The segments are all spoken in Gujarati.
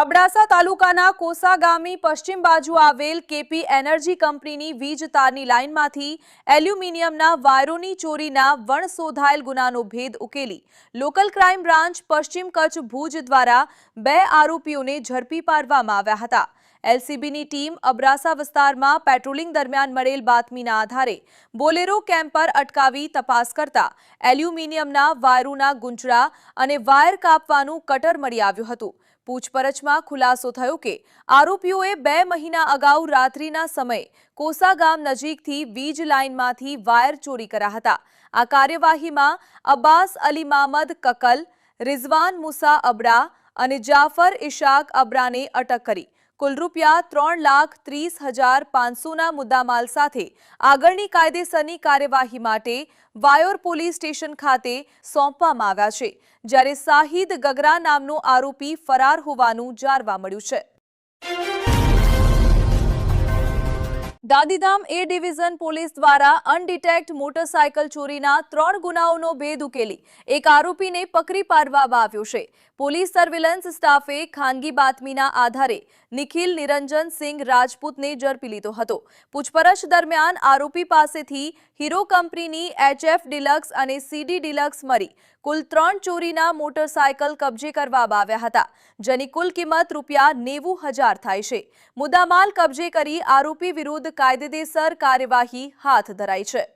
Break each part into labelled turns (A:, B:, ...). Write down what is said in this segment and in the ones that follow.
A: અબડાસા તાલુકાના કોસા ગામની પશ્ચિમ બાજુ આવેલ કેપી એનર્જી કંપનીની વીજ તારની લાઇનમાંથી એલ્યુમિનિયમના વાયરોની ચોરીના વણશોધાયેલ ગુનાનો ભેદ ઉકેલી. લોકલ ક્રાઇમ બ્રાન્ચ પશ્ચિમ કચ્છ ભુજ દ્વારા બે આરોપીઓને ઝડપી પાડવામાં આવ્યા હતા. એલસીબીની ટીમ અબડાસા વિસ્તારમાં પેટ્રોલિંગ દરમિયાન મળેલ બાતમીના આધારે બોલેરો કેમ્પર અટકાવી તપાસ કરતા એલ્યુમિનિયમના વાયરોના ગુંચડા અને વાયર કાપવાનું કટર મળી આવ્યું હતું. પૂછપરછમાં ખુલાસો થયો કે આરોપીઓએ બે મહિના અગાઉ રાત્રિના સમયે કોસા ગામ નજીકથી વીજ લાઇનમાંથી વાયર ચોરી કર્યા હતા. આ કાર્યવાહીમાં અબ્બાસ અલી મામદ કકલ, રિઝવાન મુસા અબરા અને જાફર ઇશાક અબરાને અટક કરી કુલ રૂપિયા ત્રણ લાખ ત્રીસ હજાર પાંચસોના મુદ્દામાલ સાથે આગળની કાયદેસરની કાર્યવાહી માટે વાયોર પોલીસ સ્ટેશન ખાતે સોંપવામાં આવ્યા છે, જ્યારે સાહિદ ગગરા નામનો આરોપી ફરાર હોવાનું જાણવા મળ્યું છે. ગાંધીધામ એ ડિવિઝન પોલીસ દ્વારા અનડિટેક્ટ મોટરસાયકલ ચોરીના ત્રણ ગુનાઓનો ભેદ ઉકેલી એક આરોપીને પકડી પાડવામાં આવ્યો છે. પોલીસ સર્વેલન્સ સ્ટાફે ખાનગી બાતમીના આધારે નિખિલ નિરંજન સિંહ રાજપૂતને ઝડપી લીધો હતો. પૂછપરછ દરમિયાન આરોપી પાસેથી હીરો કંપનીની એચએફ ડિલક્સ અને સીડી ડિલક્સ મળી કુલ ત્રણ ચોરીના મોટરસાયકલ કબજે કરવામાં આવ્યા હતા, જેની કુલ કિંમત રૂપિયા નેવું હજાર થાય છે. મુદ્દામાલ કબજે કરી આરોપી વિરુદ્ધ કાયદેસર કાર્યવાહી હાથ ધરાઈ છે.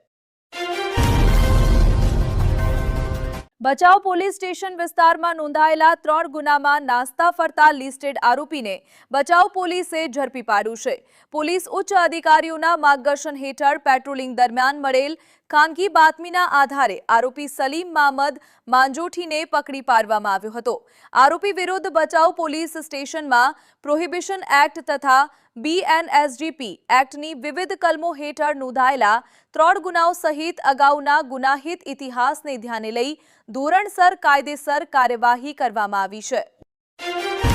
A: ભચાઉ પોલીસ સ્ટેશન વિસ્તારમાં નોંધાયેલા ત્રણ ગુનામાં નાસ્તા ફરતા લિસ્ટેડ આરોપીને ભચાઉ પોલીસે ઝડપી પાડ્યું છે. પોલીસ ઉચ્ચ અધિકારીઓના માર્ગદર્શન હેઠળ પેટ્રોલિંગ દરમિયાન મળેલ ખાનગી બાતમીના આધારે આરોપી સલીમ મામદ માંજોઠીને પકડી પાડવામાં આવ્યો હતો. આરોપી વિરુદ્ધ બચાવ પોલીસ સ્ટેશનમાં પ્રોહિબિશન એક્ટ તથા બીએનએસજીપી એક્ટની વિવિધ કલમો હેઠળ નોંધાયેલા ત્રણ ગુનાઓ સહિત અગાઉના ગુનાહિત ઇતિહાસને ધ્યાને લઈ ધોરણસર કાયદેસર કાર્યવાહી કરવામાં આવી છે.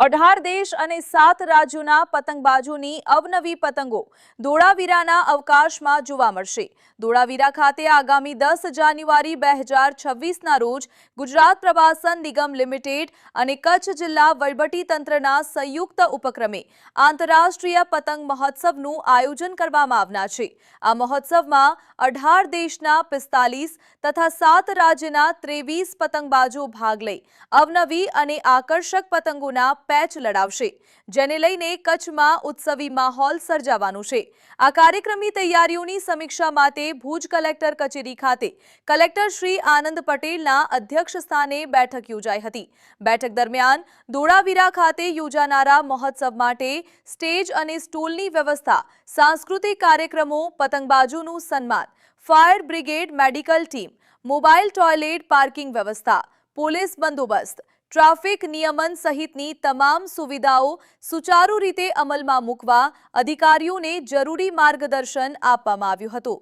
A: અઢાર દેશ અને સાત રાજ્યોના પતંગબાજોની અવનવી પતંગો ધોળાવીરાના અવકાશમાં જોવા મળશે. ધોળાવીરા ખાતે આગામી દસ જાન્યુઆરી બે હજાર છવ્વીસના રોજ ગુજરાત પ્રવાસન નિગમ લિમિટેડ અને કચ્છ જિલ્લા વહીવટીતંત્રના સંયુક્ત ઉપક્રમે આંતરરાષ્ટ્રીય પતંગ મહોત્સવનું આયોજન કરવામાં આવનાર છે. આ મહોત્સવમાં અઢાર દેશના પિસ્તાલીસ તથા સાત રાજ્યના ત્રેવીસ પતંગબાજો ભાગ લઈ અવનવી અને આકર્ષક પતંગોના પેચ લડાવશે, જેને લઈને કચ્છમાં ઉત્સવી માહોલ સર્જાવાનું છે. આ કાર્યક્રમની તૈયારીઓની સમીક્ષા માટે ભુજ કલેક્ટર કચેરી ખાતે કલેક્ટર શ્રી આનંદ પટેલના અધ્યક્ષ સ્થાને બેઠક યોજાઈ હતી. બેઠક દરમિયાન ધોળાવીરા ખાતે યોજાનારા મહોત્સવ માટે સ્ટેજ અને સ્ટોલની વ્યવસ્થા, સાંસ્કૃતિક કાર્યક્રમો, પતંગબાજુનું સન્માન, fire brigade medical team, mobile toilet parking વ્યવસ્થા, પોલીસ બંદોબસ્ત ટ્રાફિક નિયમન સહિતની તમામ સુવિધાઓ સુચારુ રીતે અમલમાં મૂકવા અધિકારીઓને જરૂરી માર્ગદર્શન આપવામાં આવ્યું હતું.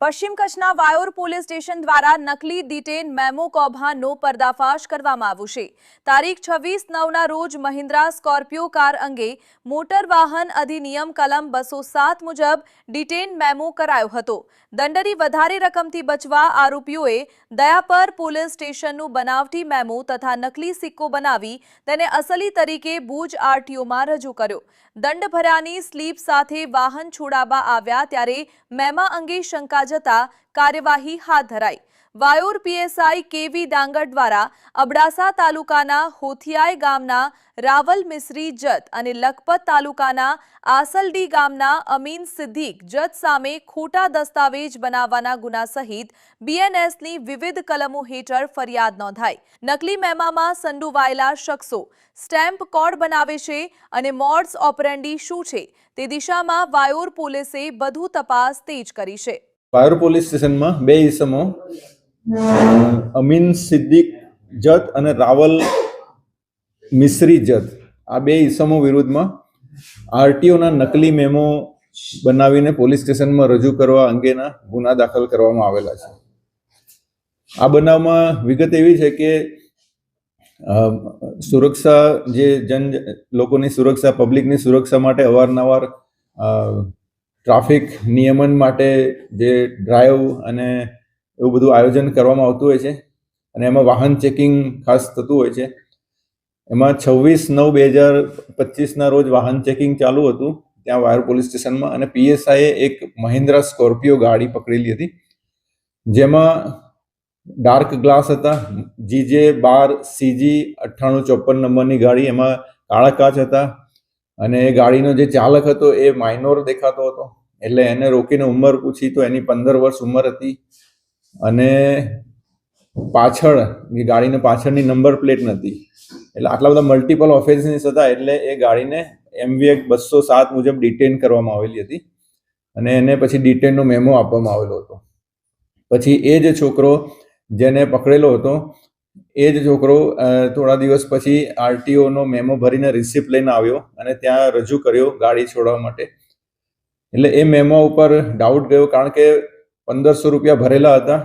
A: પશ્ચિમ કચ્છના વાયોર પોલીસ સ્ટેશન દ્વારા નકલી ડિટેન મેમો કૌભાંડનો પર્દાફાશ કરવામાં આવશે તારીખ છવ્વીસ નવના રોજ મહિન્દ્રા સ્કોર્પિયો કાર અંગે મોટર વાહન અધિનિયમ કલમ બસો સાત મુજબ ડિટેન મેમો કરાયો હતો. દંડની વધારે રકમથી બચવા આરોપીઓએ દયાપર પોલીસ સ્ટેશનનું બનાવટી મેમો તથા નકલી સિક્કો બનાવી તેને અસલી તરીકે ભુજ આરટીઓમાં રજૂ કર્યો. દંડ ભર્યાની સ્લીપ સાથે વાહન છોડાવવા આવ્યા ત્યારે મેમા અંગે શંકા જતા કાર્યવાહી હાથ ધરાઈ. વાયોર પીએસઆઈ કેવી ડાંગર દ્વારા અબડાસા તાલુકાના હોથિયાઈ ગામના રાવલ મિશ્રી જત અને લખપત તાલુકાના આસલડી ગામના અમીન સિદ્દીક જત સામે ખોટા દસ્તાવેજ બનાવવાના ગુના સહિત બીએનએસની વિવિધ કલમો હેઠળ ફરિયાદ નોંધાઈ. નકલી મેમામાં સંડોવાયેલા શખ્સો સ્ટેમ્પ કોડ બનાવે છે અને મોડ્સ ઓપરેન્ડી શું છે તે દિશામાં વાયોર પોલીસે વધુ તપાસ તેજ કરી છે.
B: પાયોર પોલીસ સ્ટેશનમાં બે ઈસમો, અમીન સિદ્દીક જત અને રાવલ મિશ્રી જત. આ બે ઈસમો વિરુદ્ધમાં આરટીઓના નકલી મેમો બનાવીને પોલીસ સ્ટેશનમાં રજૂ કરવા અંગેના ગુના દાખલ કરવામાં આવેલા છે. આ બનાવમાં વિગત એવી છે કે સુરક્ષા જે જન, લોકોની સુરક્ષા, પબ્લિકની સુરક્ષા માટે અવારનવાર ટ્રાફિક નિયમન માટે જે ડ્રાઈવ અને એવું બધું આયોજન કરવામાં આવતું હોય છે અને એમાં વાહન ચેકિંગ ખાસ થતું હોય છે. એમાં છવ્વીસ નવ બે હજાર પચીસના રોજ વાહન ચેકિંગ ચાલુ હતું. ત્યાં વાયર પોલીસ સ્ટેશનમાં અને પીએસઆઈએ એક મહિન્દ્રા સ્કોર્પિયો ગાડી પકડેલી હતી. જેમાં ડાર્ક ગ્લાસ હતા. જીજે બાર સીજી અઠ્ઠાણું ચોપન નંબરની ગાડી. એમાં કાળા કાચ હતા. અને એ ગાડીનો જે ચાલક હતો એ માઇનોર દેખાતો હતો. એટલે એને રોકીને ઉંમર પૂછી તો એની પંદર વર્ષ ઉંમર હતી. અને પાછળ, એ ગાડીને પાછળની નંબર પ્લેટ નથી એટલે આટલા બધા મલ્ટિપલ ઓફેન્સીસ હતા એટલે એ ગાડીને એમવી એક્ટ બસો સાત મુજબ ડિટેન કરવામાં આવેલી હતી. અને એને પછી ડિટેનનો મેમો આપવામાં આવેલો હતો. પછી એ જ છોકરો જેને પકડેલો હતો એ જ છોકરો થોડા દિવસ પછી આરટીઓનો મેમો ભરીને રિસિપ્ટ લઈને આવ્યો અને ત્યાં રજૂ કર્યો ગાડી છોડવા માટે. એટલે એ મેમો ઉપર ડાઉટ ગયો કારણ કે પંદરસો રૂપિયા ભરેલા હતા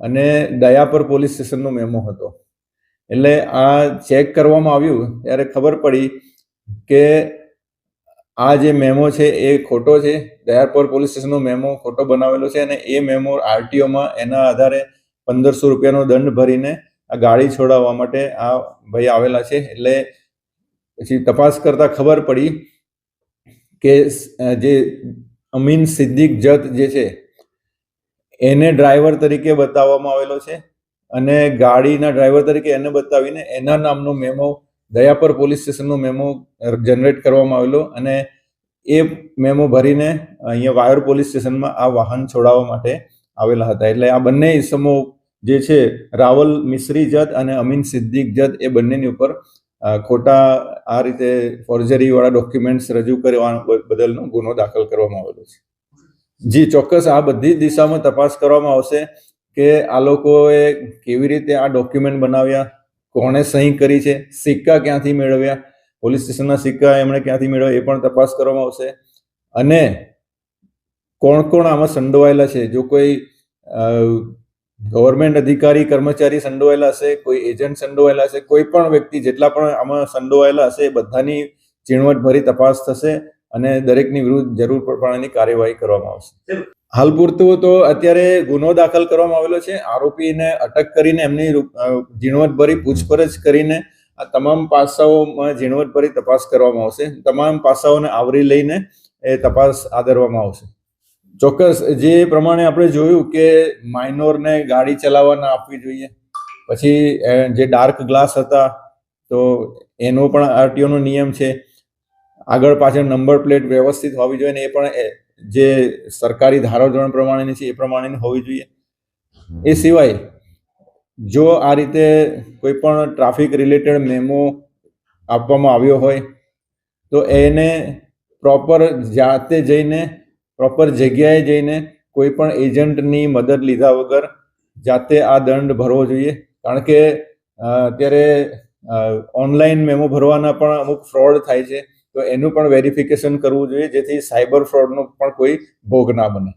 B: અને દયાપર પોલીસ સ્ટેશનનો મેમો હતો. એટલે આ ચેક કરવામાં આવ્યું ત્યારે ખબર પડી કે આ જે મેમો છે એ ખોટો છે. દયાપર પોલીસ સ્ટેશનનો મેમો ખોટો બનાવેલો છે અને એ મેમો આરટીઓમાં એના આધારે પંદરસો રૂપિયાનો દંડ ભરીને આ ગાડી છોડાવવા માટે આ ભાઈ આવેલા છે એટલે પછી તપાસ કરતા ખબર પડી કે જે અમીન સિદ્દીક જત જે છે, એને ડ્રાઈવર તરીકે બતાવવામાં આવેલો છે અને ગાડીના ડ્રાઈવર તરીકે એને બતાવીને એના નામનો મેમો, દયાપર પોલીસ સ્ટેશનનો મેમો જનરેટ કરવામાં આવેલો અને એ મેમો ભરીને અહીંયા વાયર પોલીસ સ્ટેશનમાં આ વાહન છોડાવવા માટે આવેલા હતા. એટલે આ બંને ઇસમો જે છે, રાવલ, મિશ્રી જત અને અમીન સિદ્દીક જત, એ બંનેની ઉપર ખોટા આ રીતે ફોર્જરીવાળા ડોક્યુમેન્ટ્સ રજૂ કરવા બદલનો ગુનો દાખલ કરવામાં આવેલો છે. જી ચોક્કસ આ બધી દિશામાં તપાસ કરવામાં આવશે કે આ લોકોએ કેવી રીતે આ ડોક્યુમેન્ટ બનાવ્યા, કોણે સહી કરી છે, સિક્કા ક્યાંથી મેળવ્યા, પોલીસ સ્ટેશનના સિક્કા એમણે ક્યાંથી મેળવ્યા, એ પણ તપાસ કરવામાં આવશે. અને કોણ કોણ આમાં સંડોવાયેલા છે, જો કોઈ ગવર્મેન્ટ અધિકારી કર્મચારી સંડોવાયેલા હશે કોઈ એજન્ટ સંડોવાયેલા હશે કોઈ પણ વ્યક્તિ જેટલા પણ આમાં સંડોવાયેલા હશે એ બધાની ઝીણવટભરી તપાસ થશે અને દરેકની વિરુદ્ધ જરૂર પ્રમાણેની કાર્યવાહી કરવામાં આવશે. હાલ પૂરતું તો અત્યારે ગુનો દાખલ કરવામાં આવેલો છે. આરોપીને અટક કરીને એમની ઝીણવટભરી પૂછપરછ કરીને આ તમામ પાસાઓમાં ઝીણવટભરી તપાસ કરવામાં આવશે. તમામ પાસાઓને આવરી લઈને એ તપાસ આદરવામાં આવશે. ચોક્કસ, જે પ્રમાણે આપણે જોયું કે માઇનોરને ગાડી ચલાવવા ના આપવી જોઈએ, પછી જે ડાર્ક ગ્લાસ હતા, તો એનો પણ આરટીઓનો નિયમ છે. આગળ પાછળ નંબર પ્લેટ વ્યવસ્થિત હોવી જોઈએ ને એ પણ જે સરકારી ધારાધોરણ પ્રમાણેની છે એ પ્રમાણેની હોવી જોઈએ. એ સિવાય, જો આ રીતે કોઈ પણ ટ્રાફિક રિલેટેડ મેમો આપવામાં આવ્યો હોય, તો એને પ્રોપર જાતે જઈને પ્રોપર જગ્યાએ જઈને કોઈ પણ એજન્ટની મદદ લીધા વગર જાતે આ દંડ ભરવો જોઈએ. કારણ કે અત્યારે ઓનલાઈન મેમો ભરવાના પણ અમુક ફ્રોડ થાય છે. તો એનું પણ વેરિફિકેશન કરવું જોઈએ જેથી સાયબર ફ્રોડનો પણ કોઈ ભોગ ના બને.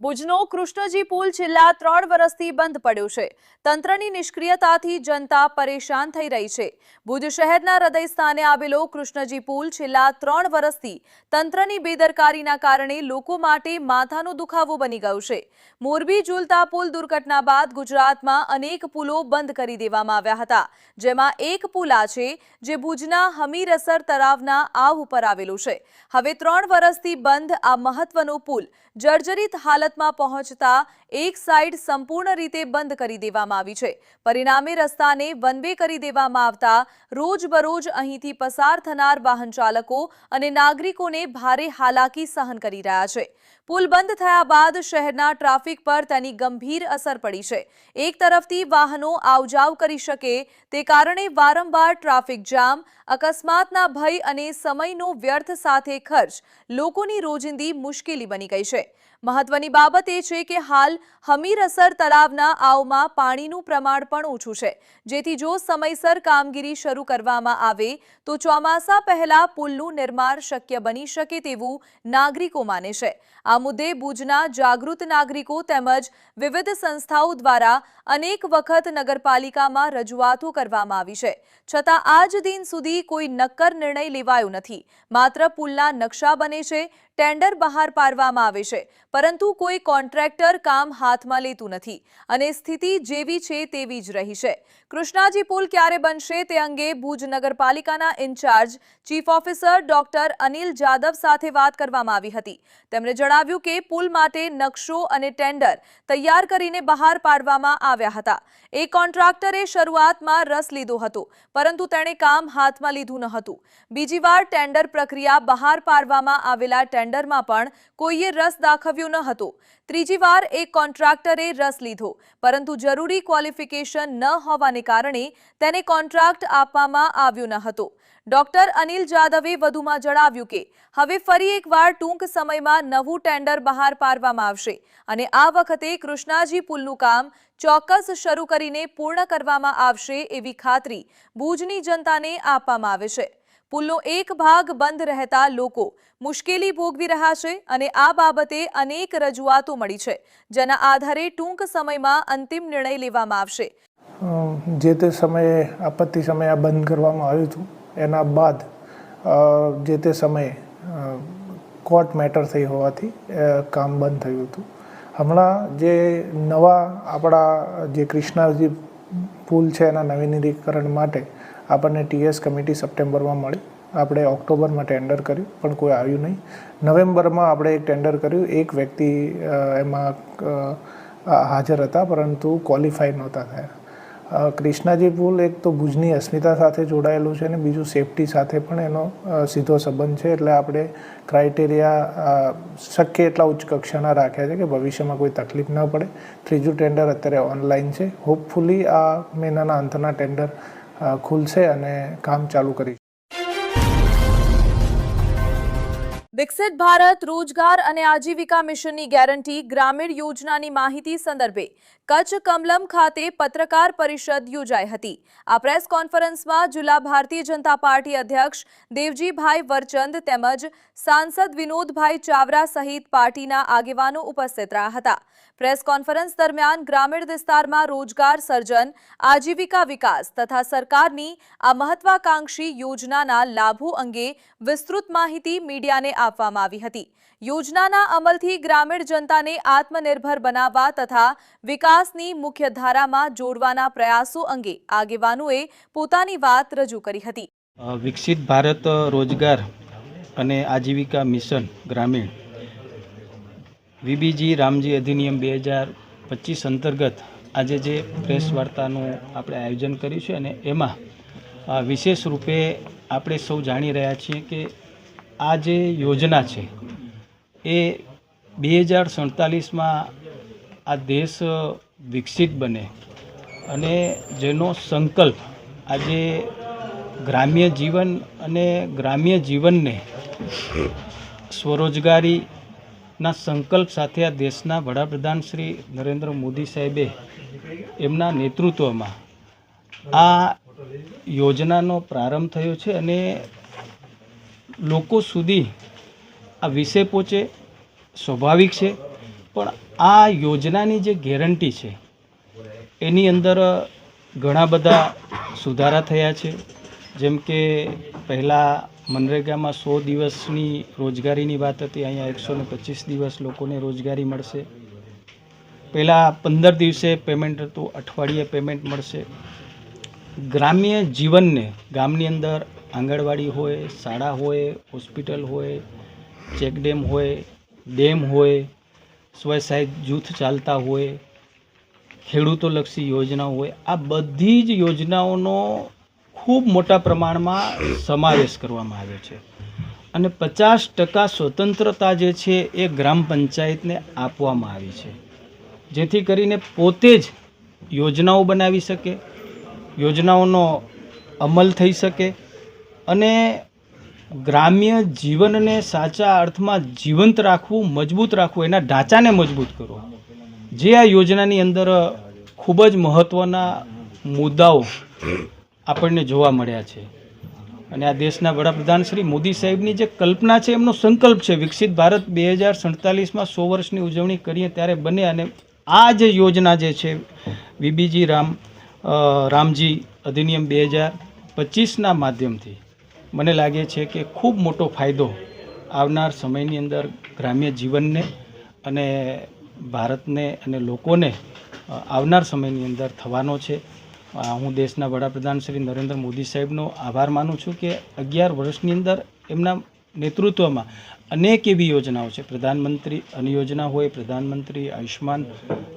A: ભુજનો કૃષ્ણજી પુલ છેલ્લા ત્રણ વર્ષથી બંધ પડ્યો છે. તંત્રની નિષ્ક્રિયતાથી જનતા પરેશાન થઈ રહી છે. ભુજ શહેરના હૃદય સ્થાને આવેલો કૃષ્ણજી પુલ છેલ્લા ત્રણ વર્ષથી તંત્રની બેદરકારીના કારણે લોકો માટે માથાનો દુખાવો બની ગયો છે. મોરબી ઝૂલતા પુલ દુર્ઘટના બાદ ગુજરાતમાં અનેક પુલો બંધ કરી દેવામાં આવ્યા હતા. જેમાં એક પુલ આ છે જે ભુજના હમીરસર તળાવના આવ ઉપર આવેલું છે. હવે ત્રણ વર્ષથી બંધ આ મહત્વનો પુલ જર્જરિત હાલતમાં પહોંચતા એક સાઈડ સંપૂર્ણ રીતે બંધ કરી દેવામાં આવી છે. પરિણામે રસ્તાને વન વે કરી દેવામાં આવતા રોજબરોજ અહીંથી પસાર થનાર વાહન ચાલકો અને નાગરિકોને ભારે હાલાકી સહન કરી રહ્યા છે. પુલ બંધ થયા બાદ શહેરના ટ્રાફિક પર તેની ગંભીર અસર પડી છે. એક તરફથી વાહનો આવજાવ કરી શકે તે કારણે વારંવાર ટ્રાફિક જામ, અકસ્માતના ભય અને સમયનો વ્યર્થ સાથે ખર્ચ લોકોની રોજિંદી મુશ્કેલી બની ગઈ છે. મહત્વની બાબત એ છે કે હાલ હમીરસર તળાવના આવમાં પાણીનું પ્રમાણ પણ ઓછું છે. જેથી જો સમયસર કામગીરી શરૂ કરવામાં આવે, તો ચોમાસા પહેલા પુલનું નિર્માણ શક્ય બની શકે તેવું નાગરિકો માને છે. આ મુદ્દે ભુજના જાગૃત નાગરિકો તેમજ વિવિધ સંસ્થાઓ દ્વારા અનેક વખત નગરપાલિકામાં રજૂઆતો કરવામાં આવી છે. છતાં આજ દિન સુધી કોઈ નક્કર નિર્ણય લેવાયો નથી. માત્ર પુલના નકશા બને છે ટેન્ડર બહાર પાડવામાં આવે છે, પરંતુ કોઈ કોન્ટ્રાક્ટર કામ હાથમાં લેતું નથી અને સ્થિતિ જેવી છે તેવી જ રહી છે. કૃષ્ણાજી પુલ ક્યારે બનશે તે અંગે ભુજ નગરપાલિકાના incharge chief officer doctor Anil Jadav સાથે વાત કરવામાં આવી હતી. તેમણે જણાવ્યું કે પુલ માટે નકશો અને ટેન્ડર તૈયાર કરીને બહાર પાડવામાં આવ્યા હતા. એ કોન્ટ્રાક્ટરે શરૂઆતમાં રસ લીધો હતો, પરંતુ તેણે કામ હાથમાં લીધું ન હતું. બીજી વાર ટેન્ડર પ્રક્રિયા બહાર પાડવામાં આવેલા ટેન્ડરમાં પણ કોઈએ રસ દાખવ્યો ન હતો. ત્રીજી વાર એક કોન્ટ્રાક્ટરે રસ લીધો. પરંતુ જરૂરી ક્વોલિફિકેશન ન હોવાને કારણે તેને કોન્ટ્રાક્ટ આપવામાં આવ્યો ન હતો. ડોક્ટર અનિલ જાદવે વધુમાં જણાવ્યું કે, હવે ફરી એકવાર ટૂંક સમયમાં નવું ટેન્ડર બહાર પાડવામાં આવશે અને આ વખતે કૃષ્ણાજી પુલનું કામ ચોક્કસ શરૂ કરીને પૂર્ણ કરવામાં આવશે એવી ખાતરી ભુજની જનતાને આપવામાં આવે છે. પુલનો એક ભાગ બંધ રહેતા લોકો મુશ્કેલી ભોગવી રહ્યા છે અને આ બાબતે અનેક રજૂઆતો મળી છે, જેના આધારે ટૂંક સમયમાં અંતિમ નિર્ણય લેવામાં આવશે.
C: જે તે સમયે, આપત્તિ સમયે આ બંધ કરવામાં આવ્યું હતું, એના બાદ જે તે સમયે કોર્ટ મેટર થઈ હોવાથી કામ બંધ થયું હતું. હમણાં જે નવા આપણા જે કૃષ્ણાજી પુલ છે એના નવીનીકરણ માટે આપણને ટીએસ કમિટી સપ્ટેમ્બરમાં મળી. આપણે ઓક્ટોબરમાં ટેન્ડર કર્યું, પણ કોઈ આવ્યું નહીં. નવેમ્બરમાં આપણે એક ટેન્ડર કર્યું. એક વ્યક્તિ એમાં હાજર હતા, પરંતુ ક્વોલિફાઈ નહોતા થયા. ક્રિષ્નાજી પુલ એક તો ભુજની અસ્મિતા સાથે જોડાયેલું છે અને બીજું સેફટી સાથે પણ એનો સીધો સંબંધ છે. એટલે આપણે ક્રાઇટેરિયા શક્ય એટલા ઉચ્ચ કક્ષાના રાખ્યા છે કે ભવિષ્યમાં કોઈ તકલીફ ન પડે. ત્રીજું ટેન્ડર અત્યારે ઓનલાઈન છે. હોપફુલી આ મહિનાના અંતના ટેન્ડર ખુલશે અને કામ ચાલુ કરી
A: વિકસિત ભારત, રોજગાર અને આજીવિકા મિશનની ગેરંટી ગ્રામીણ યોજનાની માહિતી સંદર્ભે કચ્છ કમલમ ખાતે પત્રકાર પરિષદ યોજાઈ હતી. આ પ્રેસ કોન્ફરન્સમાં જિલ્લા ભારતીય જનતા પાર્ટી અધ્યક્ષ દેવજીભાઈ વરચંદ તેમજ સાંસદ વિનોદભાઈ ચાવરા સહિત પાર્ટીના આગેવાનો ઉપસ્થિત રહ્યા હતા. પ્રેસ કોન્ફરન્સ દરમિયાન ગ્રામીણ વિસ્તારમાં રોજગાર સર્જન, આજીવિકા વિકાસ તથા સરકારની આ મહત્વાકાંક્ષી યોજનાના લાભો અંગે વિસ્તૃત માહિતી મીડિયાને આપવામાં આવી હતી. યોજનાના અમલથી ગ્રામીણ જનતાને આત્મનિર્ભર બનાવવા તથા વિકાસની મુખ્ય ધારામાં જોડવાના પ્રયાસો અંગે આગેવાનોએ પોતાની વાત રજૂ કરી હતી.
D: વિકસિત ભારત રોજગાર અને આજીવિકા મિશન ગ્રામીણ વીબીજી રામજી અધિનિયમ બે હજાર પચીસ અંતર્ગત આજે જે પ્રેસ વાર્તાનું આપણે આયોજન કર્યું છે અને એમાં વિશેષ રૂપે આપણે સૌ જાણી રહ્યા છીએ કે આ જે યોજના છે, એ બે હજાર સડતાલીસમાં આ દેશ વિકસિત બને અને જેનો સંકલ્પ આજે ગ્રામ્ય જીવન અને ગ્રામ્ય જીવનને સ્વરોજગારીના સંકલ્પ સાથે આ દેશના વડાપ્રધાન શ્રી નરેન્દ્ર મોદી સાહેબે એમના નેતૃત્વમાં આ યોજનાનો પ્રારંભ થયો છે અને લોકો સુધી આ વિષય પહોંચે સ્વાભાવિક છે. પણ આ યોજનાની જે ગેરંટી છે, એની અંદર ઘણા બધા સુધારા થયા છે. જેમ કે પહેલાં મનરેગામાં સો દિવસની રોજગારીની વાત હતી, અહીંયા એકસો ને પચીસ દિવસ લોકોને રોજગારી મળશે. પહેલાં પંદર દિવસે પેમેન્ટ હતું, અઠવાડિયે પેમેન્ટ મળશે. ગ્રામ્ય જીવનને, ગામની અંદર આંગણવાડી હોય, શાળા હોય, હોસ્પિટલ હોય ચેકડેમ હોય, ડેમ હોય સ્વસહાય જૂથ ચાલતા હોય ખેડૂતોલક્ષી યોજનાઓ હોય, આ બધી જ યોજનાઓનો ખૂબ મોટા પ્રમાણમાં સમાવેશ કરવામાં આવ્યો છે. અને પચાસ ટકા સ્વતંત્રતા જે છે એ ગ્રામ પંચાયતને આપવામાં આવી છે. જેથી કરીને પોતે જ યોજનાઓ બનાવી શકે, યોજનાઓનો અમલ થઈ શકે અને ગ્રામ્ય જીવનને સાચા અર્થમાં જીવંત રાખવું, મજબૂત રાખવું, એના ઢાંચાને મજબૂત કરવો. જે આ યોજનાની અંદર ખૂબ જ મહત્ત્વના મુદ્દાઓ આપણને જોવા મળ્યા છે. અને આ દેશના વડાપ્રધાન શ્રી મોદી સાહેબની જે કલ્પના છે, એમનો સંકલ્પ છે, વિકસિત ભારત બે હજાર સડતાલીસમાં સો વર્ષની ઉજવણી કરીએ ત્યારે બને અને આ જે યોજના જે છે, વીબીજી રામ રામજી અધિનિયમ બે હજાર પચીસના માધ્યમથી મને લાગે છે કે ખૂબ મોટો ફાયદો આવનાર સમયની અંદર ગ્રામ્ય જીવનને અને ભારતને અને લોકોને આવનાર સમયની અંદર થવાનો છે. હું દેશના વડાપ્રધાન શ્રી નરેન્દ્ર મોદી સાહેબનો આભાર માનું છું કે અગિયાર વર્ષની અંદર એમના નેતૃત્વમાં અનેક એવી યોજનાઓ છે. પ્રધાનમંત્રી અન્ન યોજના હોય, પ્રધાનમંત્રી આયુષ્માન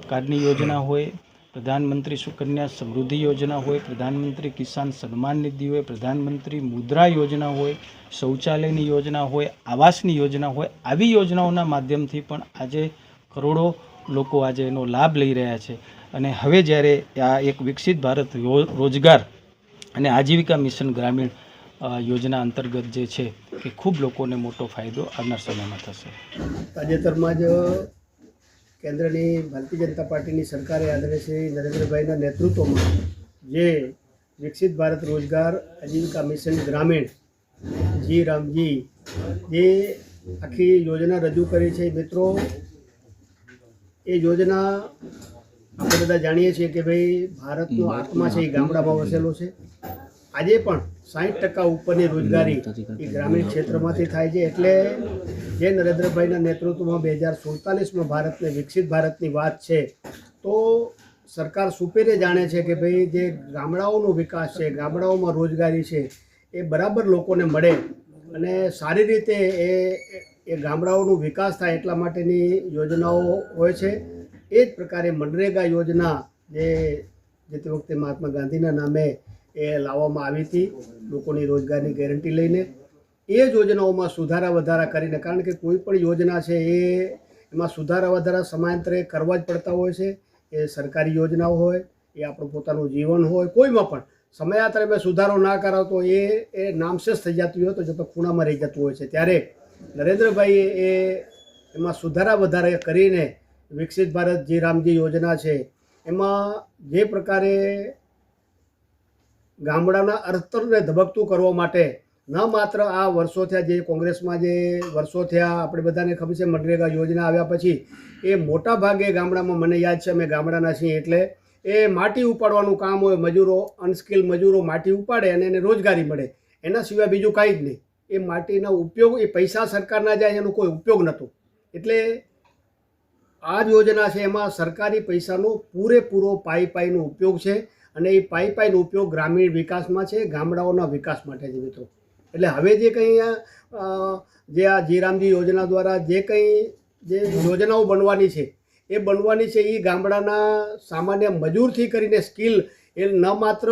D: કાર્ડની યોજના હોય, પ્રધાનમંત્રી સુકન્યા સમૃદ્ધિ યોજના હોય, પ્રધાનમંત્રી કિસાન સન્માન નિધિ હોય, પ્રધાનમંત્રી મુદ્રા યોજના હોય, શૌચાલયની યોજના હોય, આવાસની યોજના હોય, આવી યોજનાઓના માધ્યમથી પણ આજે કરોડો લોકો આજે એનો લાભ લઈ રહ્યા છે. અને હવે જ્યારે આ એક વિકસિત ભારત રોજગાર અને આજીવિકા મિશન ગ્રામીણ યોજના અંતર્ગત જે છે એ ખૂબ લોકોને મોટો ફાયદો આવનાર સમયમાં થશે.
E: તાજેતરમાં જ કેન્દ્રની ભારતીય જનતા પાર્ટીની સરકારે આદરણીય શ્રી નરેન્દ્રભાઈના નેતૃત્વમાં જે વિકસિત ભારત રોજગાર આજીવિકા મિશન ગ્રામીણ, જી રામજી, જે આખી યોજના રજૂ કરી છે મિત્રો, એ યોજના આપણે બધા જાણીએ છીએ કે ભાઈ ભારતનો આત્મા છે એ ગામડામાં વસેલો છે. આજે પણ સાહીઠ ટકા ઉપરની રોજગારી એ ગ્રામીણ ક્ષેત્રમાંથી થાય છે. એટલે જે નરેન્દ્રભાઈના નેતૃત્વમાં બે હજાર સુડતાલીસમાં ભારતને વિકસિત ભારતની વાત છે તો સરકાર સુપેરે જાણે છે કે ભાઈ જે ગામડાઓનો વિકાસ છે ગામડાઓમાં રોજગારી છે એ બરાબર લોકોને મળે અને સારી રીતે એ એ ગામડાઓનો વિકાસ થાય એટલા માટેની યોજનાઓ હોય છે. એ જ પ્રકારે મનરેગા યોજના જે જે તે વખતે મહાત્મા ગાંધીના નામે એ લાવવામાં આવી હતી, લોકોની રોજગારની ગેરંટી લઈને. એ યોજનાઓમાં સુધારા વધારા કરીને, કારણ કે કોઈ પણ યોજના છે એ એમાં સુધારા વધારા સમયાંતરે કરવા જ પડતા હોય છે. એ સરકારી યોજનાઓ હોય, એ આપણું પોતાનું જીવન હોય, કોઈમાં પણ. સમયાંતરે મેં સુધારો ના કરાવ તો એ એ નામશેષ થઈ જતું હોય તો જતો ખૂણામાં રહી જતું હોય છે. ત્યારે નરેન્દ્રભાઈએ એ એમાં સુધારા વધારા કરીને વિકસિત ભારત જે રામજી યોજના છે, એમાં જે પ્રકારે ગામડાના અર્થતંત્રને ધબકતું કરવા માટે ન માત્ર આ વર્ષો થયા જે કોંગ્રેસમાં જે વર્ષો થયા, આપણે બધાને ખબર છે, મનરેગા યોજના આવ્યા પછી, એ મોટા ભાગે ગામડામાં, મને યાદ છે, અમે ગામડાના છીએ એટલે એ માટી ઉપાડવાનું કામ હોય, મજૂરો, અનસ્કિલ મજૂરો માટી ઉપાડે અને એને રોજગારી મળે. એના સિવાય બીજું કાંઈ જ નહીં. એ માટીના ઉપયોગ, એ પૈસા સરકારના જાય, એનો કોઈ ઉપયોગ નહોતો. એટલે આ યોજના છે, એમાં સરકારી પૈસાનો પૂરેપૂરો પાઈ પાઈનો ઉપયોગ છે અને એ પાઈ પાઈનો ઉપયોગ ગ્રામીણ વિકાસમાં છે, ગામડાઓના વિકાસ માટે છે મિત્રો. એટલે હવે જે કંઈ જે આ જીરામજી યોજના દ્વારા જે કંઈ જે યોજનાઓ બનવાની છે, એ બનવાની છે એ ગામડાના સામાન્ય મજૂરથી કરીને સ્કિલ, એ ન માત્ર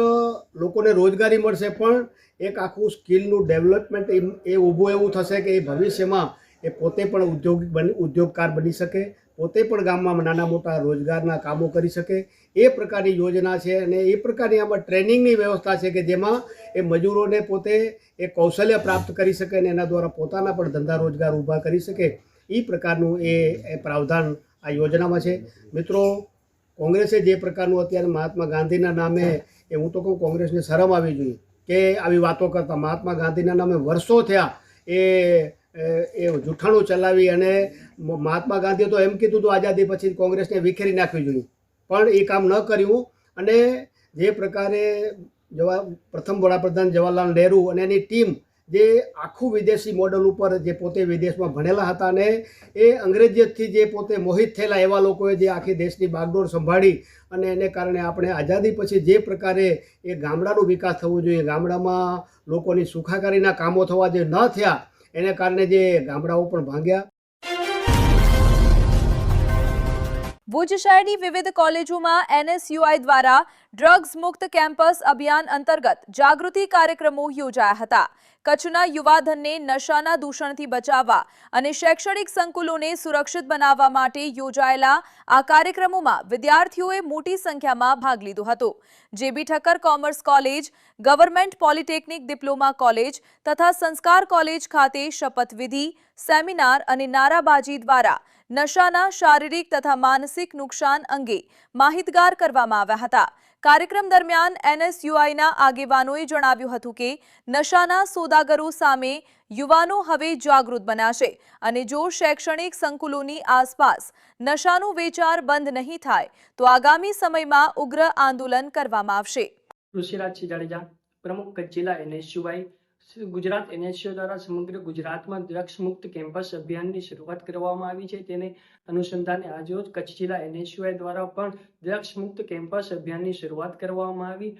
E: લોકોને રોજગારી મળશે, પણ એક આખું સ્કિલનું ડેવલપમેન્ટ એ- ઊભું એવું થશે કે એ ભવિષ્યમાં એ પોતે પણ ઉદ્યોગિક બની, ઉદ્યોગકાર બની શકે. પોતે પણ ગામમાં નાના મોટા રોજગારના કામો કરી શકે. એ પ્રકારની યોજના છે અને એ પ્રકારની આમાં ટ્રેનિંગની વ્યવસ્થા છે કે જેમાં એ મજૂરોને પોતે એ કૌશલ્ય પ્રાપ્ત કરી શકે અને એના દ્વારા પોતાના પણ ધંધા રોજગાર ઊભા કરી શકે. એ પ્રકારનું એ પ્રાવધાન આ યોજનામાં છે. મિત્રો, કોંગ્રેસે જે પ્રકારનું અત્યારે મહાત્મા ગાંધીના નામે, એ હું તો કહું કોંગ્રેસને શરમ આવી જોઈએ કે આવી વાતો કરતા. મહાત્મા ગાંધીના નામે વર્ષો થયા એ એ જૂઠાણું ચલાવી અને મહાત્મા ગાંધીએ તો એમ કીધું હતું, આઝાદી પછી કોંગ્રેસને વિખેરી નાખવી જોઈએ. પણ એ કામ ન કર્યું અને જે પ્રકારે જવા પ્રથમ વડાપ્રધાન જવાહરલાલ નહેરુ અને એની ટીમ જે આખું વિદેશી મોડલ ઉપર જે પોતે વિદેશમાં ભણેલા હતા અને એ અંગ્રેજીથી જે પોતે મોહિત થયેલા એવા લોકોએ જે આખી દેશની બાગડોર સંભાળી અને એને કારણે આપણે આઝાદી પછી જે પ્રકારે એ ગામડાનો વિકાસ થવો જોઈએ, ગામડામાં લોકોની સુખાકારીના કામો થવા જે ન થયા એને કારણે જે ગામડાઓ પણ ભાંગ્યા.
A: ભુજ શહેરની વિવિધ કોલેજોમાં એનએસયુઆઈ દ્વારા ડ્રગ્સ મુક્ત કેમ્પસ અભિયાન અંતર્ગત જાગૃતિ કાર્યક્રમો યોજાયા હતા. કચ્છના યુવાધનને નશાના દૂષણથી બચાવવા અને શૈક્ષણિક સંકુલોને સુરક્ષિત બનાવવા માટે યોજાયેલા આ કાર્યક્રમોમાં વિદ્યાર્થીઓએ મોટી સંખ્યામાં ભાગ લીધો હતો. JB Thakkar commerce college, government polytechnic diploma college તથા સંસ્કાર કોલેજ ખાતે શપથવિધિ સેમિનાર અને નારાબાજી દ્વારા નશાના શારીરિક તથા માનસિક નુકસાન અંગે માહિતગાર કરવામાં આવ્યા હતા. કાર્યક્રમ દરમિયાન એનએસયુઆઈના આગેવાનોએ જણાવ્યું હતું કે નશાના સોદાગરો સામે યુવાનો હવે જાગૃત બનાશે અને જો શૈક્ષણિક સંકુલોની આસપાસ નશાનું વેચાણ બંધ નહીં થાય, તો આગામી સમયમાં ઉગ્ર આંદોલન કરવામાં આવશે.
F: ઋષિરાજસિંહ જાડેજા જિલ્લા એનએસયુઆઈ ગુજરાત એનએસસીઓ દ્વારા સમગ્ર ગુજરાતમાં ડ્રગ્સ મુક્ત કેમ્પસ અભિયાનની શરૂઆત કરવામાં આવી છે. તેને અનુસંધાને આજરોજ કચ્છ જિલ્લા એનએસયુઆઈ દ્વારા પણ ડ્રગ્સ મુક્ત કેમ્પસ અભિયાનની શરૂઆત કરવામાં આવી.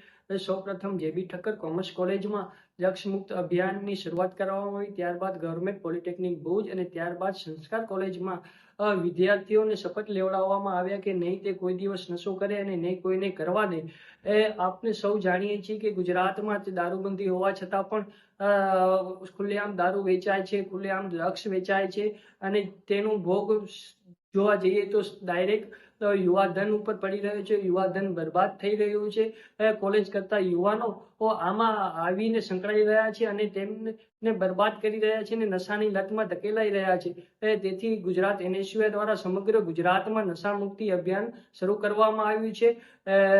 F: સૌપ્રથમ જેબી ઠક્કર કોમર્સ કોલેજમાં ડ્રગ્સ મુક્ત અભિયાનની શરૂઆત કરવામાં આવી. ત્યારબાદ ગવર્મેન્ટ પોલિટેકનિક ભુજ અને ત્યારબાદ સંસ્કાર કોલેજમાં વિદ્યાર્થીઓને શપથ લેવડાવવામાં આવ્યા કે નહીં તે કોઈ દિવસ નશો કરે અને નહીં કોઈને કરવા દે. એ આપણે સૌ જાણીએ છીએ કે ગુજરાતમાં દારૂબંધી હોવા છતાં પણ ખુલ્લેઆમ દારૂ વેચાય છે, ખુલ્લેઆમ ડ્રગ્સ વેચાય છે અને તેનો ભોગ જોવા જઈએ તો ડાયરેક્ટ યુવાધન ઉપર પડી રહ્યો છે યુવાધન બરબાદ થઈ રહ્યું છે. કોલેજ કરતા યુવાનો આમાં આવીને સંકળાઈ રહ્યા છે અને તેમને બરબાદ કરી રહ્યા છે અને નશાની લતમાં ધકેલાઈ રહ્યા છે. તેથી ગુજરાત એનએસયુએ દ્વારા સમગ્ર ગુજરાતમાં નશા મુક્તિ અભિયાન શરૂ કરવામાં આવ્યું છે.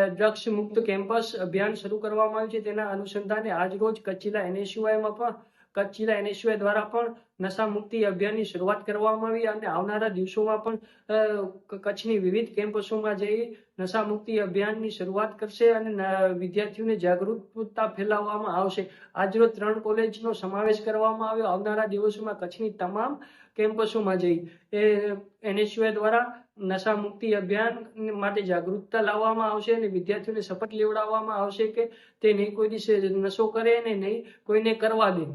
F: ડ્રગ્સ મુક્ત કેમ્પસ અભિયાન શરૂ કરવામાં આવ્યું છે. તેના અનુસંધાને આજરોજ કચ્છ જિલ્લા એનએસયુઆઈમાં પણ કચ્છ જિલ્લા એનએસયુઆઈ દ્વારા પણ નશા મુક્તિ અભિયાનની શરૂઆત કરવામાં આવી અને આવનારા દિવસોમાં પણ કચ્છની વિવિધ કેમ્પસોમાં જઈ નશા મુક્તિ અભિયાનની શરૂઆત કરશે અને વિદ્યાર્થીઓને જાગૃતતા ફેલાવવામાં આવશે. આજરોજ ત્રણ કોલેજનો સમાવેશ કરવામાં આવ્યો. આવનારા દિવસોમાં કચ્છની તમામ કેમ્પસોમાં જઈ, એ એનએસયુઆઈ દ્વારા નશા મુક્તિ અભિયાન માટે જાગૃતતા લાવવામાં આવશે અને વિદ્યાર્થીઓને શપથ લેવડાવવામાં આવશે કે તે નહીં કોઈ દિવસે નશો કરે અને નહીં કોઈને કરવા દે.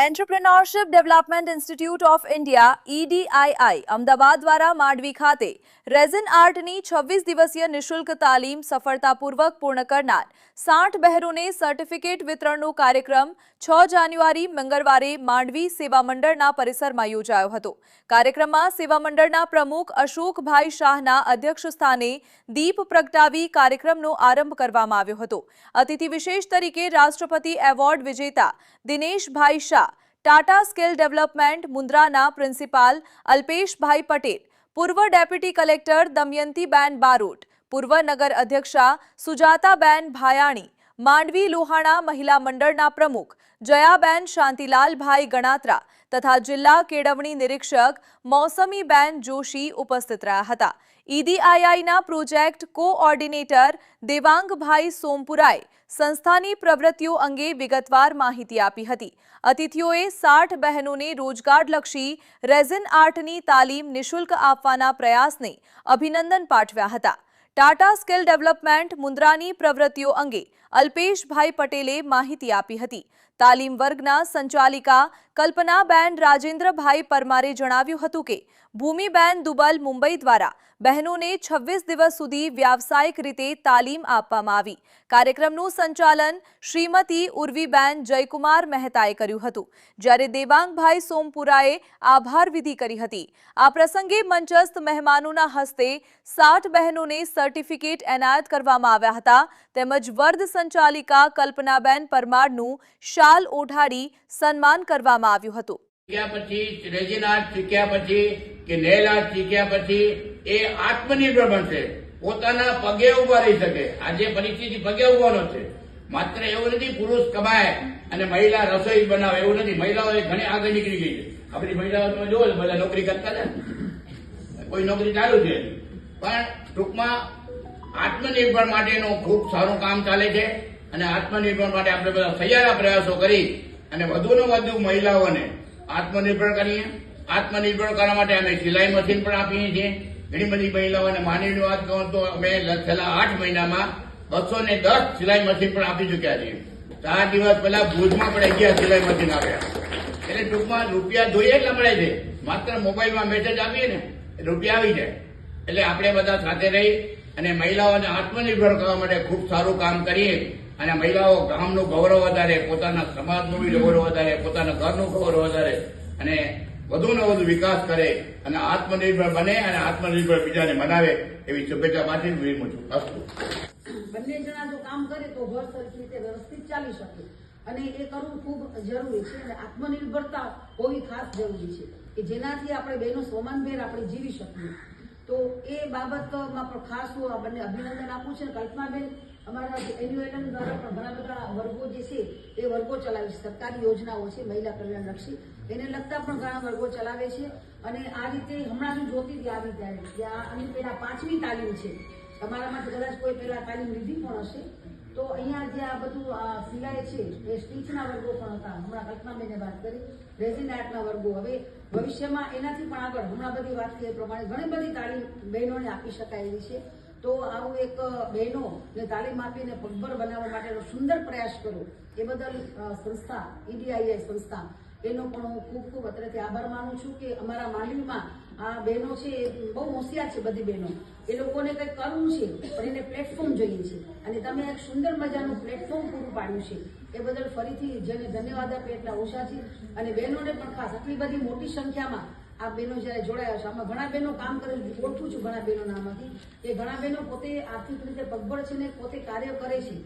A: Entrepreneurship development institute of India EDII Ahmedabad દ્વારા માંડવી ખાતે રેઝિન આર્ટની છવ્વીસ દિવસીય નિઃશુલ્ક તાલીમ સફળતાપૂર્વક પૂર્ણ કરનાર સાઠ બહેરોને સર્ટિફિકેટ વિતરણનો કાર્યક્રમ છ જાન્યુઆરી, મંગળવારે માંડવી સેવા મંડળના પરિસરમાં યોજાયો હતો. કાર્યક્રમમાં સેવા મંડળના પ્રમુખ અશોકભાઈ શાહના અધ્યક્ષ સ્થાને દીપ પ્રગટાવી કાર્યક્રમનો આરંભ કરવામાં આવ્યો હતો. અતિથિ વિશેષ તરીકે રાષ્ટ્રપતિ એવોર્ડ વિજેતા દિનેશભાઈ શાહ, ટાટા સ્કિલ ડેવલપમેન્ટ મુન્દ્રાના પ્રિન્સિપાલ અલ્પેશભાઈ પટેલ, પૂર્વ ડેપ્યુટી કલેક્ટર દમયંતીબેન બારોટ, પૂર્વ નગર અધ્યક્ષા સુજાતાબેન ભાયાણી માંડવી લોહાણા મહિલા મંડળના પ્રમુખ જયાબેન શાંતિલાલભાઈ ગણાત્રા તથા જિલ્લા કેળવણી નિરીક્ષક મૌસમીબેન જોશી ઉપસ્થિત રહ્યા હતા. ઈડીઆઈઆઈના પ્રોજેક્ટ કોઓર્ડિનેટર દેવાંગભાઈ સોમપુરાએ સંસ્થાની પ્રવૃત્તિઓ અંગે વિગતવાર માહિતી આપી હતી. અતિથિઓએ સાઠ બહેનોને રોજગારલક્ષી રેઝિન આર્ટની તાલીમ નિશુલ્ક આપવાના પ્રયાસને અભિનંદન પાઠવ્યા હતા. ટાટા સ્કિલ ડેવલપમેન્ટ મુન્દ્રાની પ્રવૃત્તિઓ અંગે અલ્પેશભાઈ પટેલે માહિતી આપી હતી. તાલીમ વર્ગના સંચાલિકા કલ્પનાબેન રાજેન્દ્રભાઈ પરમારે જણાવ્યું હતું કે, ભૂમિબેન દુબલ મુંબઈ દ્વારા બહેનોને છવ્વીસ દિવસ સુધી વ્યાવસાયિક રીતે તાલીમ આપવામાં આવી. કાર્યક્રમનું સંચાલન શ્રીમતી ઉર્વીબેન જયકુમાર મહેતાએ કર્યું હતું. જ્યારે દેવાંગભાઈ સોમપુરાએ આભાર વિધિ કરી હતી. આ પ્રસંગે મંચસ્થ મહેમાનોના હસ્તે સાઠ બહેનોને સર્ટિફિકેટ એનાયત કરવામાં આવ્યા હતા. તેમજ વર્ધ સંચાલિકા કલ્પનાબેન પરમારનું શાલ ઓઢાડી સન્માન કરવામાં આવ્યું હતું.
G: શીખ્યા પછી રેઝિન આર્ટ શીખ્યા પછી કે નેલ આર્ટ શીખ્યા પછી એ આત્મનિર્ભર બનશે. પોતાના પગે ઊભા રહી શકે. આજે પરિસ્થિતિ પગે ઉભાનો છે. માત્ર એવું નથી, પુરુષ કમાય અને મહિલા રસોઈ બનાવે એવું નથી. મહિલાઓ ઘણી આગળ નીકળી ગઈ છે. આપણી મહિલાઓ તમે જોવો ભલે નોકરી કરતા ને. કોઈ નોકરી ચાલુ છે. પણ ટૂંકમાં આત્મનિર્ભર માટેનું ખૂબ સારું કામ ચાલે છે. અને આત્મનિર્ભર માટે આપણે બધા સહિયારા પ્રયાસો કરી અને વધુને વધુ મહિલાઓને આત્મનિર્ભર કરીએ. આત્મનિર્ભર કરવા માટે અમે સિલાઈ મશીન પણ આપીએ છીએ. ઘણી બધી મહિલાઓને માનવીની વાત કહું તો અમે છેલ્લા આઠ મહિનામાં બસો ને દસ સિલાઈ મશીન પણ આપી ચૂક્યા છીએ. ચાર દિવસ પહેલા ભુજમાં પણ અગિયાર સિલાઈ મશીન આપ્યા એટલે ટૂંકમાં રૂપિયા જોઈએ એટલા મળે છે. માત્ર મોબાઈલમાં મેસેજ આપીએ ને રૂપિયા આવી જાય. એટલે આપણે બધા સાથે રહી અને મહિલાઓને આત્મનિર્ભર કરવા માટે ખૂબ સારું કામ કરીએ. અને મહિલાઓ ગામનું ગૌરવ વધારે, પોતાના સમાજનું બી ગૌરવ વધારે, પોતાના ઘરનું ગૌરવ વધારે. અને વધુને વધુ વિકાસ કરે અને આત્મનિર્ભર બને અને આત્મનિર્ભર બીજાને બનાવે એવી શુભેચ્છા પાછી વિરમું છું. અસ્તુ.
H: બંને જણા જો કામ કરે તો ઘર સરખી રીતે વ્યવસ્થિત ચાલી શકે. અને એ કરવું ખૂબ જરૂરી છે અને આત્મનિર્ભરતા હોવી ખાસ જરૂરી છે કે જેનાથી આપણે બહેનો સ્વમાનભેર આપણે જીવી શકીએ. તો એ બાબતમાં પણ ખાસ હું આ બંને અભિનંદન આપું છું કલ્પનાબેન અમારા એન્યુએટન દ્વારા પણ ઘણા બધા વર્ગો જે છે, એ વર્ગો ચલાવે છે. સરકારી યોજનાઓ છે, મહિલા કલ્યાણલક્ષી એને લગતા પણ ઘણા વર્ગો ચલાવે છે. અને આ રીતે હમણાં હું જોતી હતી આવી. ત્યારે ત્યાં આની પહેલા પાંચમી તાલીમ છે. તમારામાંથી કદાચ કોઈ પહેલા તાલીમ લીધી પણ હશે. તો અહીંયા જે આ બધું સિલાઈ છે, એ સ્ટીચના વર્ગો પણ હતા. હમણાં કલ્પનાબેને વાત કરી. રેઝિન આર્ટના વર્ગો. હવે ભવિષ્યમાં એનાથી પણ આગળ, હમણાં બધી વાત એ પ્રમાણે ઘણી બધી તાલીમ બહેનોને આપી શકાય એવી છે. તો આવું એક બહેનો ને તાલીમ આપીને પગભર બનાવવા માટેનો સુંદર પ્રયાસ કર્યો. એ બદલ સંસ્થા ઈડીઆઈઆઈ સંસ્થા, એનો પણ હું ખૂબ ખૂબ અત્રેથી આભાર માનું છું કે અમારા માંડવીમાં આ બહેનો છે, એ બહુ હોશિયાર છે બધી બહેનો. એ લોકોને કંઈક કરવું છે, પણ એને પ્લેટફોર્મ જોઈએ છે. અને તમે એક સુંદર મજાનું પ્લેટફોર્મ પૂરું પાડ્યું છે. એ બદલ ફરીથી જેને ધન્યવાદ આપે એટલા ઓછા છે અને બહેનોને પણ ખાસ આટલી બધી મોટી સંખ્યામાં આ બહેનો જ્યારે જોડાયા છે આમાં ઘણા બહેનો કામ કરે ઓળખું છું ઘણા બહેનો નામાંથી એ ઘણા બહેનો પોતે આર્થિક રીતે પગભર છે ને પોતે કાર્ય કરે છે.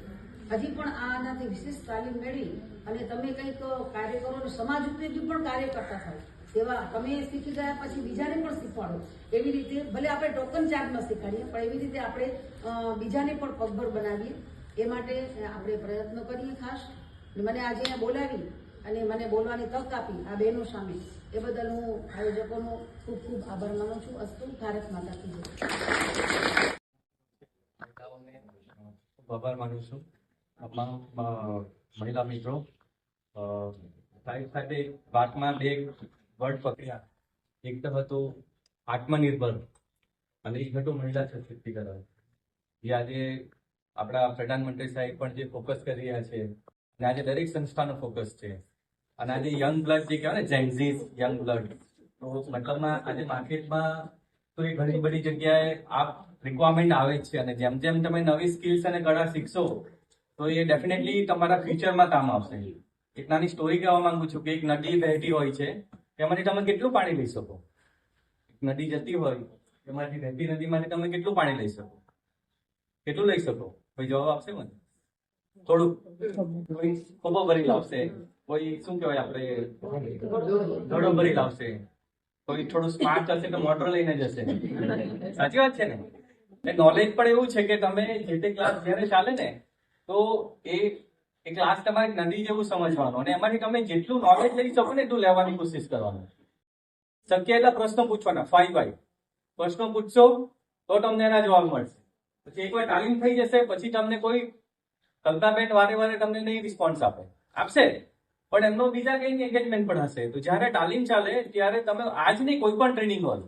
H: હજી પણ આનાથી વિશેષ તાલીમ મેળવી અને તમે કંઈક કાર્ય કરો અને સમાજ ઉપયોગી પણ કાર્ય કરતા થાવ તેવા તમે શીખી ગયા પછી બીજાને પણ શીખવાડો. એવી રીતે ભલે આપણે ટોકન ચાર્જમાં શીખવાડીએ, પણ એવી રીતે આપણે બીજાને પણ પગભર બનાવીએ. એ માટે આપણે પ્રયત્ન કરીએ ખાસ. મને આજે બોલાવી અને મને બોલવાની તક આપી આ બહેનો સામે. એ બદલ હું આયોજકોનો ખૂબ ખૂબ આભાર માનું છું. અસ્તુ, ભારત માતા કી
I: આભાર માનું છું. મહિલા મિત્રો સાહેબ સાથે વાતમાં બે વર્ડ પકડ્યા. એક તો હતું આત્મનિર્ભર અને એક હતું મહિલા સશક્તિકરણ. જે આજે આપણા પ્રધાનમંત્રી સાહેબ પણ જે ફોકસ કરી રહ્યા છે અને આજે દરેક સંસ્થાનો ફોકસ છે. અને આજે યંગ બ્લડ જે કહેવાય ને જેન્ઝીઝ યંગ બ્લડ તો મતલબમાં આજે માર્કેટમાં તો એ ઘણી બધી જગ્યાએ આ રિક્વાયરમેન્ટ આવે છે. અને જેમ જેમ તમે નવી સ્કિલ્સ અને કળા શીખશો, તો એ ડેફિનેટલી તમારા ફ્યુચરમાં કામ આવશે. એક નાની સ્ટોરી કહેવા માંગુ છું કે એક નદી વહેતી હોય છે, તેમાંથી તમે કેટલું પાણી લઈ શકો? એક નદી જતી હોય, તેમાંથી વહેતી નદીમાંથી તમે કેટલું પાણી લઈ શકો? કેટલું લઈ શકો? કોઈ જવાબ આપશે મને? થોડું કોઈ ખોબો ભરી લાવશે કોઈ શું કહેવાય આપણે ધડો ભરી લાવશે કોઈ થોડું સ્માર્ટ હશે તો મોટર લઈને જશે. સાચી વાત છે ને? નોલેજ પણ એવું છે કે તમે જે તે ક્લાસ જ્યારે ચાલે ને તો એ એ ક્લાસ તમારે નદી જેવું સમજવાનું અને એમાંથી તમે જેટલું નોલેજ લઈ શકો ને એટલું લેવાની કોશિશ કરવાનું. શક્ય એટલા પ્રશ્નો પૂછવાના ફાઈવ વાઈ પ્રશ્નો પૂછશો તો તમને એના જવાબ મળશે. પછી એકવાર તાલીમ થઈ જશે પછી તમને કોઈ કલ્પનાબેન વારે વારે તમને નહીં રિસ્પોન્સ આપે. આપશે. પણ એમનો બીજા કઈ એંગેજમેન્ટ પણ હશે. તો જ્યારે તાલીમ ચાલે, ત્યારે તમે આજની કોઈ પણ ટ્રેનિંગ હોય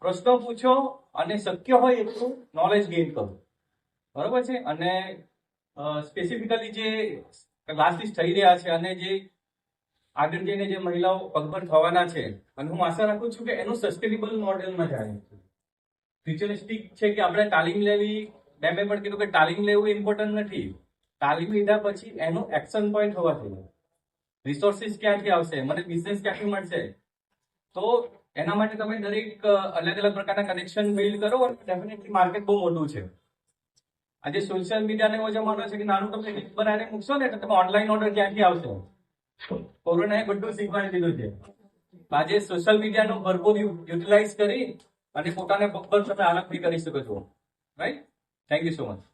I: પ્રશ્નો પૂછો અને શક્ય હોય એટલું નોલેજ ગેઇન કરો. બરોબર છે? અને સ્પેસિફિકલી જે ક્લાસીસ થઈ રહ્યા છે અને જે આગળ જઈને જે મહિલાઓ પગભર થવાના છે, અને હું આશા રાખું છું કે એનું સસ્ટેનેબલ મોડેલમાં જાય ફ્યુચરિસ્ટિક છે કે આપણે તાલીમ લેવી મેમે પણ કીધું કે તાલીમ લેવું ઇમ્પોર્ટન્ટ નથી. તાલીમ લીધા પછી એનું એક્શન પોઈન્ટ હોવા જોઈએ. રિસોર્સિસ ક્યાંથી આવશે? મને બિઝનેસ ક્યાંથી મળશે? તો એના માટે તમે દરેક અલગ અલગ પ્રકારના કનેક્શન બિલ્ડ કરો ડેફિનેટલી માર્કેટ બહુ મોટું છે. આજે સોશિયલ મીડિયાને એવો જમાનો છે કે નાનું તમે લિંક બનાવીને મૂકશો ને તો તમે ઓનલાઈન ઓર્ડર ક્યાંથી આવશે? કોરોનાએ બધું શીખવાડી દીધું છે. આજે સોશિયલ મીડિયાનો ભરપૂર યુટિલાઇઝ કરી અને પોતાને પગ પર તમે આનંદ કરી શકો છો. Right Thank you so much.